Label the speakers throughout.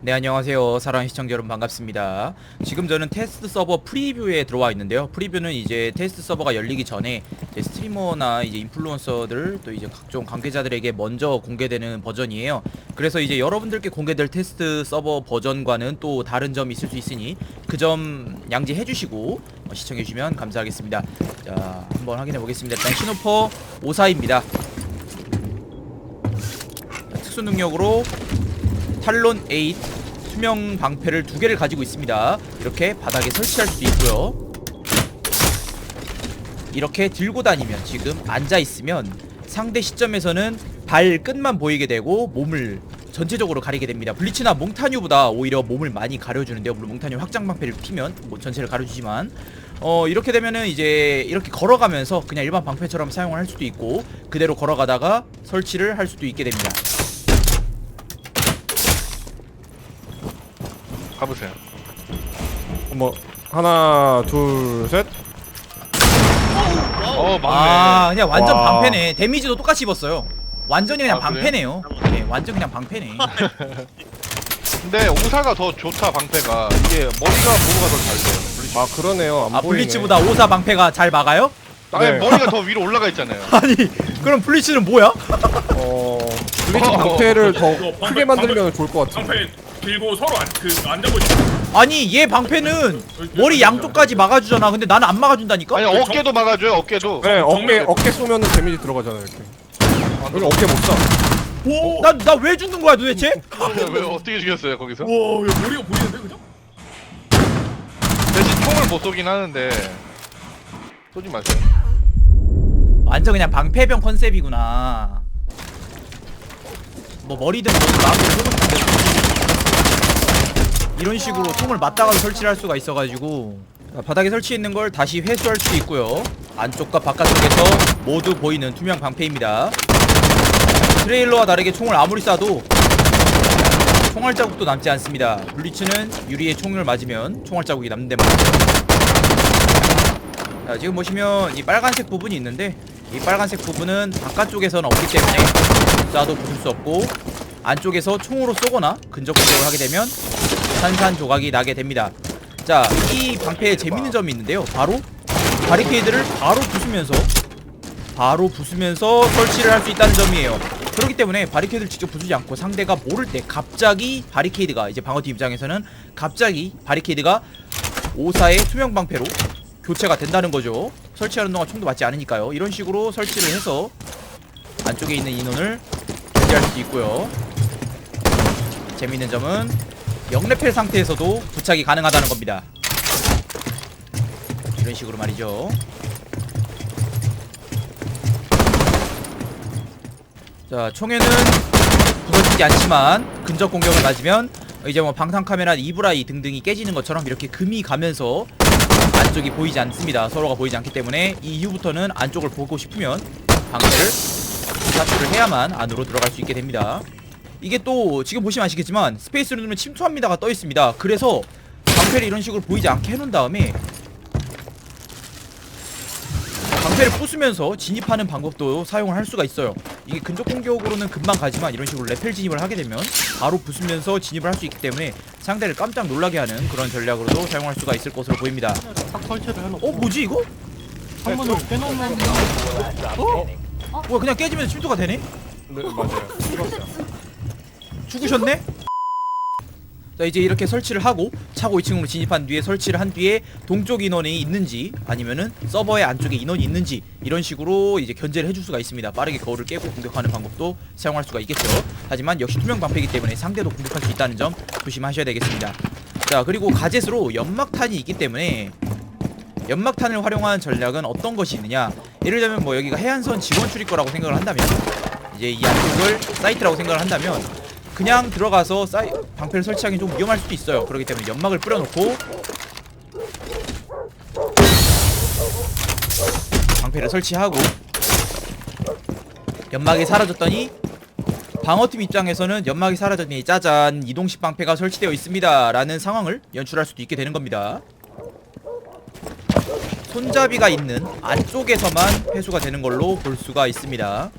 Speaker 1: 네 안녕하세요. 사랑하는 시청자 여러분 반갑습니다. 지금 저는 테스트 서버 프리뷰에 들어와 있는데요. 프리뷰는 이제 테스트 서버가 열리기 전에 스트리머나 이제 인플루언서들 또 이제 각종 관계자들에게 먼저 공개되는 버전이에요. 그래서 이제 여러분들께 공개될 테스트 서버 버전과는 또 다른 점이 있을 수 있으니 그 점 양지해 주시고 어, 시청해 주시면 감사하겠습니다. 자 한번 확인해 보겠습니다. 일단 신호퍼 54입니다. 특수 능력으로 탈론 8 투명 방패를 두 개를 가지고 있습니다. 이렇게 바닥에 설치할 수도 있고요. 이렇게 들고 다니면 지금 앉아 있으면 상대 시점에서는 발 끝만 보이게 되고 몸을 전체적으로 가리게 됩니다. 블리츠나 몽타뉴보다 오히려 몸을 많이 가려주는데요. 물론 몽타뉴 확장 방패를 피면 뭐 전체를 가려주지만 어 이렇게 되면은 이제 이렇게 걸어가면서 그냥 일반 방패처럼 사용을 할 수도 있고 그대로 걸어가다가 설치를 할 수도 있게 됩니다.
Speaker 2: 가보세요.
Speaker 3: 뭐 하나 둘 셋.
Speaker 2: 어, 맞네.
Speaker 1: 아 그냥 완전
Speaker 3: 와.
Speaker 1: 방패네 데미지도 똑같이 입었어요 완전히 그냥
Speaker 2: 아, 그래요?
Speaker 1: 방패네요 네 완전 그냥 방패네
Speaker 2: 근데 오사가 더 좋다 방패가. 이게 머리가 보호가 더 잘 돼요. 블리츠.
Speaker 3: 아 그러네요. 안
Speaker 1: 아
Speaker 3: 보이네.
Speaker 1: 블리츠보다 오사 방패가 잘 막아요?
Speaker 2: 아니
Speaker 3: 네.
Speaker 2: 머리가 더 위로 올라가 있잖아요.
Speaker 1: 아니 그럼 블리츠는 뭐야?
Speaker 3: 어 블리츠
Speaker 2: 어,
Speaker 3: 방패를
Speaker 4: 어,
Speaker 3: 더
Speaker 4: 이거 방패,
Speaker 3: 크게 만들면 좋을 것 같아.
Speaker 4: 방패 들고 서로 안, 그 앉아보시
Speaker 1: 아니 얘 방패는 머리 양쪽까지 막아주잖아 근데 나는 안 막아준다니까?
Speaker 2: 아니 어깨도 막아줘요 어깨도.
Speaker 3: 네 어깨 어깨 쏘면은 데미지 들어가잖아요 이렇게. 여기 어깨 못 쏴.
Speaker 4: 오!
Speaker 1: 나나 왜 죽는 거야 도대체?
Speaker 2: 왜 어떻게 죽였어요 거기서?
Speaker 4: 와, 야, 머리가 보이는데 그죠?
Speaker 2: 대신 총을 못 쏘긴 하는데 쏘지 마세요.
Speaker 1: 완전 그냥 방패병 컨셉이구나 뭐 머리든 뭐든 마음대로 쏘는 건데 이런 식으로 총을 맞다가도 설치를 할 수가 있어가지고. 자, 바닥에 설치 있는 걸 다시 회수할 수 있고요. 안쪽과 바깥쪽에서 모두 보이는 투명 방패입니다. 트레일러와 다르게 총을 아무리 쏴도 총알 자국도 남지 않습니다. 블리츠는 유리에 총을 맞으면 총알 자국이 남는 데 맞죠 자 지금 보시면 이 빨간색 부분이 있는데 이 빨간색 부분은 바깥쪽에서는 없기 때문에 쏴도 부술 수 없고 안쪽에서 총으로 쏘거나 근접 공격을 하게 되면 산산조각이 나게 됩니다 자 이 방패에 재밌는 점이 있는데요 바로 바리케이드를 바로 부수면서 바로 부수면서 설치를 할 수 있다는 점이에요 그렇기 때문에 바리케이드를 직접 부수지 않고 상대가 모를 때 갑자기 바리케이드가 이제 방어팀 입장에서는 갑자기 바리케이드가 오사의 투명 방패로 교체가 된다는 거죠. 설치하는 동안 총도 맞지 않으니까요. 이런 식으로 설치를 해서 안쪽에 있는 인원을 견제할 수 있고요. 재미있는 점은 영레펠 상태에서도 부착이 가능하다는 겁니다. 이런 식으로 말이죠. 자, 총에는 부서지지 않지만 근접 공격을 맞으면 이제 뭐 방탄 카메라, 이브라이 등등이 깨지는 것처럼 이렇게 금이 가면서 안쪽이 보이지 않습니다. 서로가 보이지 않기 때문에 이 이후부터는 안쪽을 보고 싶으면 방패를 사출을 해야만 안으로 들어갈 수 있게 됩니다. 이게 또 지금 보시면 아시겠지만 스페이스를 누르면 침투합니다가 떠 있습니다. 그래서 방패를 이런 식으로 보이지 않게 해놓은 다음에 방패를 부수면서 진입하는 방법도 사용을 할 수가 있어요. 이게 근접 공격으로는 금방 가지만 이런 식으로 레펠 진입을 하게 되면 바로 부수면서 진입을 할 수 있기 때문에 상대를 깜짝 놀라게 하는 그런 전략으로도 사용할 수가 있을 것으로 보입니다.
Speaker 5: 딱 설치를 해놓고
Speaker 1: 어 뭐지 이거?
Speaker 5: 창문을 빼놓으면
Speaker 1: 뭐야 그냥 깨지면 침투가 되네?
Speaker 3: 네 맞아요.
Speaker 1: 죽으셨네? 자 이제 이렇게 설치를 하고 차고 2층으로 진입한 뒤에 설치를 한 뒤에 동쪽 인원이 있는지 아니면은 서버의 안쪽에 인원이 있는지 이런 식으로 이제 견제를 해줄 수가 있습니다. 빠르게 거울을 깨고 공격하는 방법도 사용할 수가 있겠죠. 하지만 역시 투명 방패이기 때문에 상대도 공격할 수 있다는 점 조심하셔야 되겠습니다. 자 그리고 가젯으로 연막탄이 있기 때문에 연막탄을 활용하는 전략은 어떤 것이 있느냐? 예를 들면 뭐 여기가 해안선 지원 출입거라고 생각을 한다면 이제 이 안쪽을 사이트라고 생각을 한다면 그냥 들어가서 사이 방패를 설치하기 좀 위험할 수도 있어요. 그렇기 때문에 연막을 뿌려놓고 방패를 설치하고 연막이 사라졌더니 방어팀 입장에서는 연막이 사라졌니 짜잔 이동식 방패가 설치되어 있습니다 라는 상황을 연출할 수도 있게 되는 겁니다. 손잡이가 있는 안쪽에서만 회수가 되는 걸로 볼 수가 있습니다.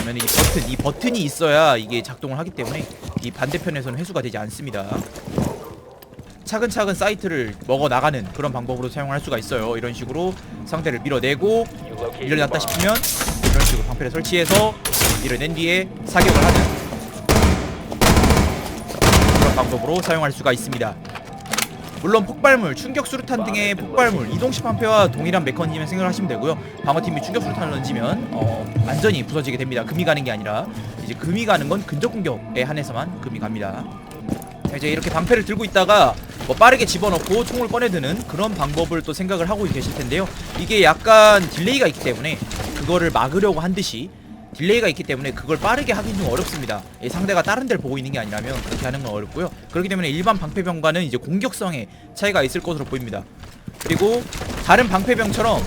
Speaker 1: 왜냐면 이 버튼 이 버튼이 있어야 이게 작동을 하기 때문에 이 반대편에서는 회수가 되지 않습니다. 차근차근 사이트를 먹어 나가는 그런 방법으로 사용할 수가 있어요. 이런 식으로 상대를 밀어내고 밀어냈다 싶으면 이런 식으로 방패를 설치해서 밀어낸 뒤에 사격을 하는 그런 방법으로 사용할 수가 있습니다. 물론 폭발물, 충격 수류탄 등의 폭발물, 이동식 방패와 동일한 메커니즘을 생각하시면 되고요. 방어팀이 충격 수류탄을 던지면 어, 완전히 부서지게 됩니다. 금이 가는 게 아니라 이제 금이 가는 건 근접 공격에 한해서만 금이 갑니다. 이제 이렇게 방패를 들고 있다가 뭐 빠르게 집어넣고 총을 꺼내드는 그런 방법을 또 생각을 하고 계실 텐데요. 이게 약간 딜레이가 있기 때문에 그거를 막으려고 한 듯이 딜레이가 있기 때문에 그걸 빠르게 하긴 좀 어렵습니다. 이 상대가 다른 데를 보고 있는 게 아니라면 그렇게 하는 건 어렵고요. 그렇기 때문에 일반 방패병과는 이제 공격성에 차이가 있을 것으로 보입니다. 그리고 다른 방패병처럼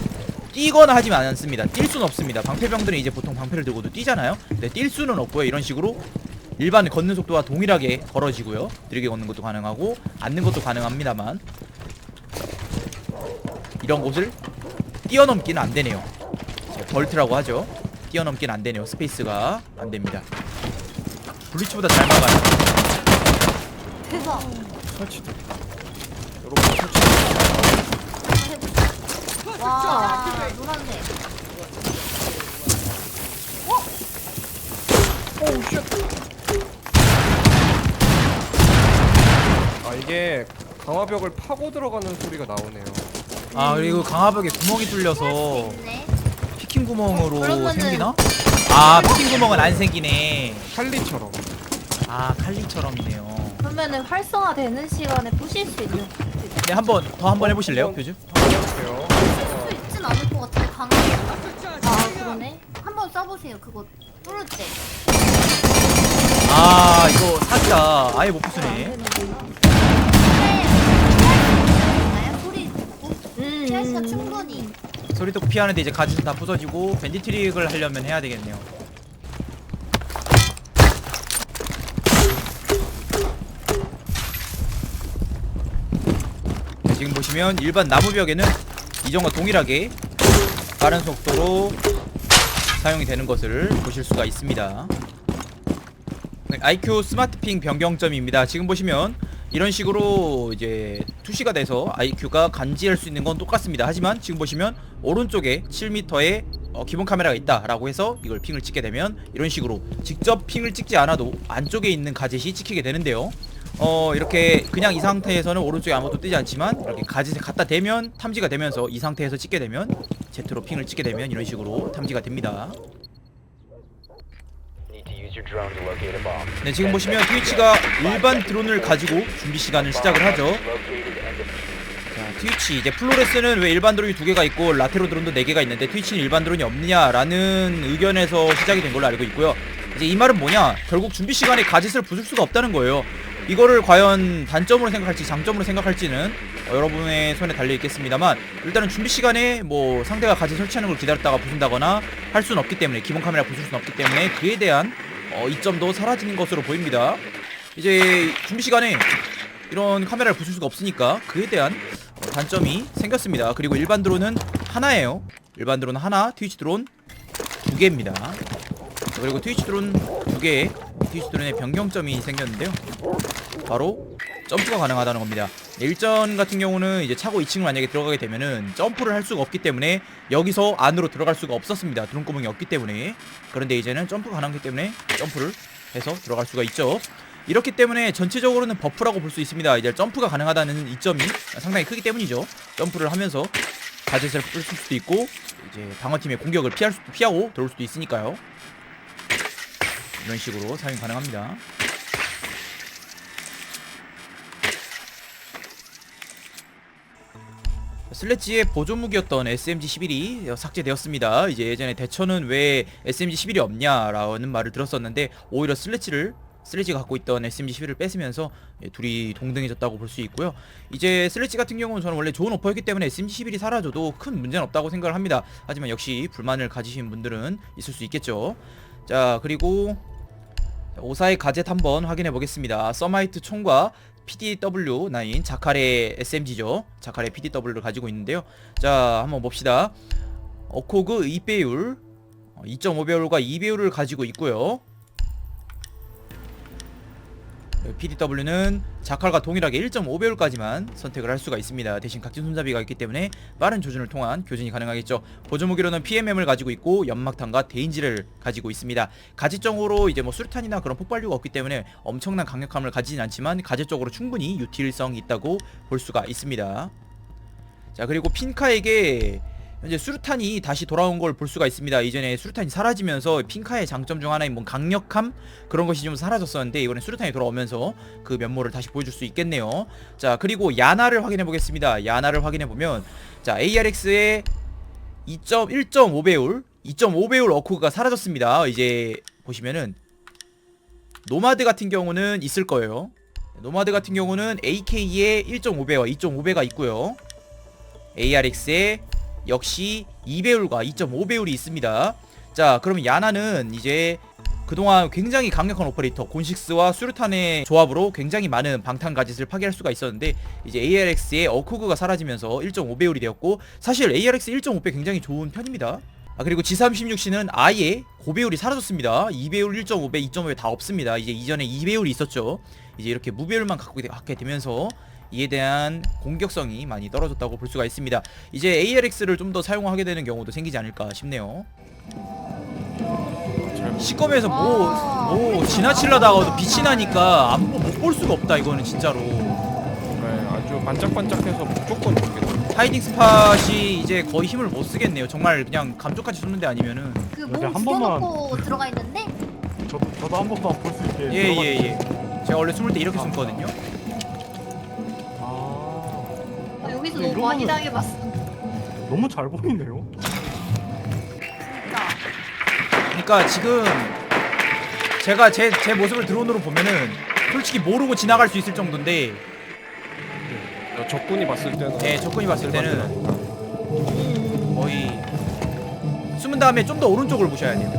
Speaker 1: 뛰거나 하지 않습니다. 뛸 수는 없습니다. 방패병들은 이제 보통 방패를 들고도 뛰잖아요. 근데 뛸 수는 없고요. 이런 식으로 일반 걷는 속도와 동일하게 걸어지고요. 느리게 걷는 것도 가능하고 앉는 것도 가능합니다만 이런 곳을 뛰어넘기는 안 되네요. 자, 벌트라고 하죠. 뛰어넘기는 안 되네요. 스페이스가 안 됩니다. 블리츠보다 잘 막아요.
Speaker 6: 대박.
Speaker 3: 설치돼.
Speaker 6: 와, 노란색.
Speaker 3: 아 이게 강화벽을 파고 들어가는 소리가 나오네요.
Speaker 1: 아 그리고 강화벽에 구멍이 뚫려서
Speaker 6: 있네.
Speaker 1: 피킹 구멍으로
Speaker 6: 그러면은-
Speaker 1: 생기나? 아 피킹 구멍은 안 생기네.
Speaker 3: 칼리처럼.
Speaker 1: 아 칼리처럼이네요.
Speaker 6: 그러면은 활성화 되는 시간에 부실 수 있는
Speaker 1: 네 한번 더 한 번 해보실래요, 표주?
Speaker 3: 해볼게요.
Speaker 6: 수 있진 않을 것 같은데 강하게. 아 그러네. 한번 써보세요. 그거 뚫을 때.
Speaker 1: 아 이거 사기다. 아예 못 부수네.
Speaker 6: 소리 듣고
Speaker 1: 피하는데 이제 가지도 다 부서지고 밴디 트릭을 하려면 해야 되겠네요. 네, 지금 보시면 일반 나무벽에는 이전과 동일하게 빠른 속도로 사용이 되는 것을 보실 수가 있습니다. 네, IQ 스마트핑 변경점입니다. 지금 보시면 이런 식으로 이제 투시가 돼서 IQ가 감지할 수 있는 건 똑같습니다. 하지만 지금 보시면 오른쪽에 7m의 어, 기본 카메라가 있다라고 해서 이걸 핑을 찍게 되면 이런 식으로 직접 핑을 찍지 않아도 안쪽에 있는 가젯이 찍히게 되는데요. 어 이렇게 그냥 이 상태에서는 오른쪽에 아무것도 뜨지 않지만 이렇게 가젯에 갖다 대면 탐지가 되면서 이 상태에서 찍게 되면 Z로 핑을 찍게 되면 이런 식으로 탐지가 됩니다. 네 지금 보시면 트위치가 일반 드론을 가지고 준비 시간을 시작을 하죠. 자, 트위치 이제 플로레스는 왜 일반 드론이 두 개가 있고 라테로 드론도 네 개가 있는데 트위치는 일반 드론이 없느냐라는 의견에서 시작이 된 걸로 알고 있고요. 이제 이 말은 뭐냐? 결국 준비 시간에 가짓을 부술 수가 없다는 거예요. 이거를 과연 단점으로 생각할지 장점으로 생각할지는 어, 여러분의 손에 달려 있겠습니다만 일단은 준비 시간에 뭐 상대가 가짓 설치하는 걸 기다렸다가 부순다거나 할 수는 없기 때문에 기본 카메라 부술 수는 없기 때문에 그에 대한 어, 이점도 사라지는 것으로 보입니다. 이제 준비 시간에 이런 카메라를 부술 수가 없으니까 그에 대한 어, 단점이 생겼습니다. 그리고 일반 드론은 하나예요. 일반 드론은 하나, 트위치 드론 두 개입니다. 그리고 트위치 드론 두 개에 트위치 드론의 변경점이 생겼는데요. 바로 점프가 가능하다는 겁니다. 네, 일전 같은 경우는 이제 차고 2층을 만약에 들어가게 되면은 점프를 할 수가 없기 때문에 여기서 안으로 들어갈 수가 없었습니다. 드론 구멍이 없기 때문에. 그런데 이제는 점프가 가능하기 때문에 점프를 해서 들어갈 수가 있죠. 이렇기 때문에 전체적으로는 버프라고 볼 수 있습니다. 이제 점프가 가능하다는 이점이 상당히 크기 때문이죠. 점프를 하면서 가젯을 풀 수도 있고 이제 방어팀의 공격을 피할 수 피하고 들어올 수도 있으니까요. 이런 식으로 사용 가능합니다. 슬래지의 보조무기였던 SMG11이 삭제되었습니다. 이제 예전에 대처는 왜 SMG11이 없냐라는 말을 들었었는데 오히려 슬래지를 슬래지가 갖고 있던 SMG11을 뺏으면서 예, 둘이 동등해졌다고 볼 수 있고요. 이제 슬래지 같은 경우는 저는 원래 좋은 오퍼였기 때문에 SMG11이 사라져도 큰 문제는 없다고 생각을 합니다. 하지만 역시 불만을 가지신 분들은 있을 수 있겠죠. 자 그리고 오사의 가젯 한번 확인해 보겠습니다. 서마이트 총과 PDW9 자카레 SMG죠. 자카레 PDW를 가지고 있는데요. 자 한번 봅시다. 어코그 2배율 2.5배율과 2배율을 가지고 있고요. PDW는 자칼과 동일하게 1.5배율까지만 선택을 할 수가 있습니다. 대신 각진 손잡이가 있기 때문에 빠른 조준을 통한 교전이 가능하겠죠. 보조 무기로는 PMM을 가지고 있고 연막탄과 대인지를 가지고 있습니다. 가지적으로 이제 뭐 수류탄이나 그런 폭발류가 없기 때문에 엄청난 강력함을 가지진 않지만 가지적으로 충분히 유틸성이 있다고 볼 수가 있습니다. 자 그리고 핀카에게 현재 수류탄이 다시 돌아온 걸 볼 수가 있습니다. 이전에 수류탄이 사라지면서 핀카의 장점 중 하나인 뭐 강력함 그런 것이 좀 사라졌었는데 이번에 수류탄이 돌아오면서 그 면모를 다시 보여줄 수 있겠네요. 자 그리고 야나를 확인해 보겠습니다. 야나를 확인해 보면 자 ARX의 2.1.5배율 2.5배율 어쿠가 사라졌습니다. 이제 보시면은 노마드 같은 경우는 있을 거예요. 노마드 같은 경우는 AK의 1.5배와 2.5배가 있고요. ARX에 역시 2배율과 2.5배율이 있습니다. 자, 그러면 야나는 이제 그동안 굉장히 강력한 오퍼레이터 곤식스와 수류탄의 조합으로 굉장히 많은 방탄 가짓을 파괴할 수가 있었는데 이제 ARX의 어쿠그가 사라지면서 1.5배율이 되었고 사실 ARX 1.5배 굉장히 좋은 편입니다. 아 그리고 G36C는 아예 고배율이 사라졌습니다. 2배율, 1.5배, 2.5배 다 없습니다. 이제 이전에 2배율이 있었죠. 이제 이렇게 무배율만 갖고 갖게 되면서 이에 대한 공격성이 많이 떨어졌다고 볼 수가 있습니다. 이제 ARX를 좀 더 사용하게 되는 경우도 생기지 않을까 싶네요. 시검에서 뭐, 뭐 지나치려다가도 빛이 나니까 못 볼 수가 없다 이거는 진짜로.
Speaker 3: 네, 아주 반짝반짝해서 무조건 좋겠다.
Speaker 1: 하이딩 스팟이 이제 거의 힘을 못 쓰겠네요. 정말 그냥 감쪽같이 쏘는데 아니면은
Speaker 6: 그
Speaker 5: 여기 몸한 번만-
Speaker 6: 죽여놓고 들어가 있는데
Speaker 5: 저, 저도 한 번만 볼 수 있게.
Speaker 1: 예
Speaker 5: 들어가-
Speaker 1: 예 예. 제가 원래 숨을 때 이렇게 숨거든요.
Speaker 6: 어, 여기서
Speaker 5: 근데
Speaker 6: 너무 많이
Speaker 5: 이거는-
Speaker 6: 당해봤어.
Speaker 5: 너무 잘 보이네요.
Speaker 6: 진짜.
Speaker 1: 그러니까 지금 제가 제 제 모습을 드론으로 보면은 솔직히 모르고 지나갈 수 있을 정도인데
Speaker 3: 저 적군이 봤을 때는
Speaker 1: 네, 적군이 봤을 때는. 거의 숨은 다음에 좀 더 오른쪽을 보셔야 돼요.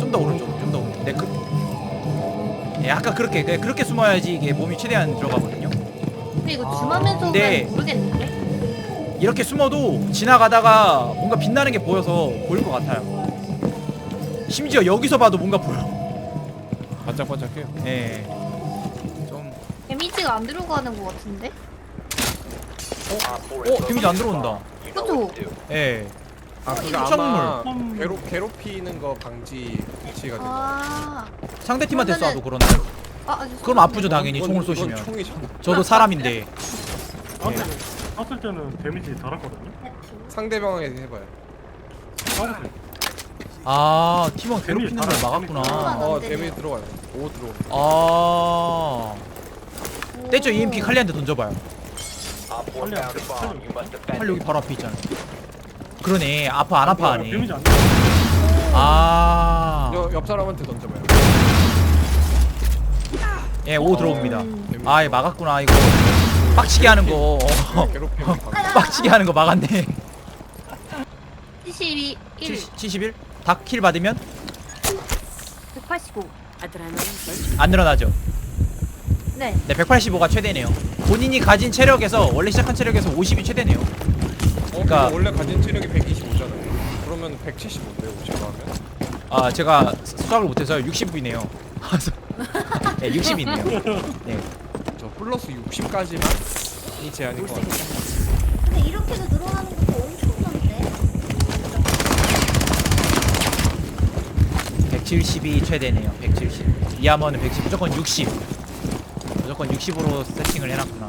Speaker 1: 좀 더 오른쪽, 좀 더 오른쪽. 네, 그, 예, 아까 그렇게 네, 그렇게 숨어야지 이게 몸이 최대한 들어가거든요.
Speaker 6: 근데 이거
Speaker 5: 아.
Speaker 6: 줌하면서
Speaker 1: 근데-
Speaker 6: 는 모르겠는데?
Speaker 1: 이렇게 숨어도 지나가다가 뭔가 빛나는 게 보여서 보일 것 같아요. 심지어 여기서 봐도 뭔가 보여.
Speaker 3: 반짝반짝해요.
Speaker 1: 예. 좀
Speaker 6: 데미지가 안 들어가는 것 같은데?
Speaker 1: 어, 데미지 안 들어온다.
Speaker 6: 그죠?
Speaker 1: 예.
Speaker 7: 아
Speaker 1: 수정물.
Speaker 7: 아마
Speaker 5: 음.
Speaker 7: 괴롭 괴롭히는 거 방지 배치가 된다.
Speaker 6: 아,
Speaker 1: 상대 팀한테
Speaker 6: 그러면은-
Speaker 1: 쏴도 그러나.
Speaker 6: 아, 아주
Speaker 1: 그럼 아프죠 당연히 총을 쏘시면.
Speaker 7: 총이잖아.
Speaker 1: 저도 사람인데.
Speaker 5: 쐈을 때는, 쐈을 때는 데미지 달았거든요.
Speaker 7: 상대방에게 해봐요.
Speaker 1: 아 팀원 괴롭히는 걸 막았구나.
Speaker 7: 안어
Speaker 6: 되네요.
Speaker 7: 데미지 들어가요. 오 들어.
Speaker 1: 아. 떼죠 EMP 칼리한테 던져봐요.
Speaker 8: Op 4 found a bomb. You must defend
Speaker 1: 칼리 여기
Speaker 8: it.
Speaker 1: 바로 앞에 있잖아. 그러네 아파 안 아파하네.
Speaker 5: 데미지 안 돼.
Speaker 1: 아.
Speaker 7: 옆, 옆 사람한테 던져봐요.
Speaker 1: 예, 오 들어옵니다.
Speaker 7: 데미지.
Speaker 1: 아, 이 막았구나 이거. 빡치게 하는 거. 어,
Speaker 7: 괴롭히는 방.
Speaker 1: 빡치게 하는 거 막았네.
Speaker 6: 72, 1,
Speaker 1: 71? 닭킬 받으면
Speaker 6: 185.
Speaker 1: 안 늘어나죠.
Speaker 6: 네.
Speaker 1: 네, 185가 최대네요. 본인이 가진 체력에서 원래 시작한 체력에서 50이 최대네요.
Speaker 7: 어,
Speaker 1: 그러니까-
Speaker 7: 그러니까 원래 가진 체력이 125잖아요. 그러면 175인데요, 제가 하면.
Speaker 1: 아, 제가 수학을 못해서 60이네요. 네, 60이네요. 네.
Speaker 7: 저 플러스 60까지만 이 제한인 것 같아요.
Speaker 6: 근데 이렇게도 늘어나는 것도 엄청난데?
Speaker 1: 170이 최대네요. 170. 이하머는 110. 무조건 60. 무조건 60으로 세팅을 해놨구나.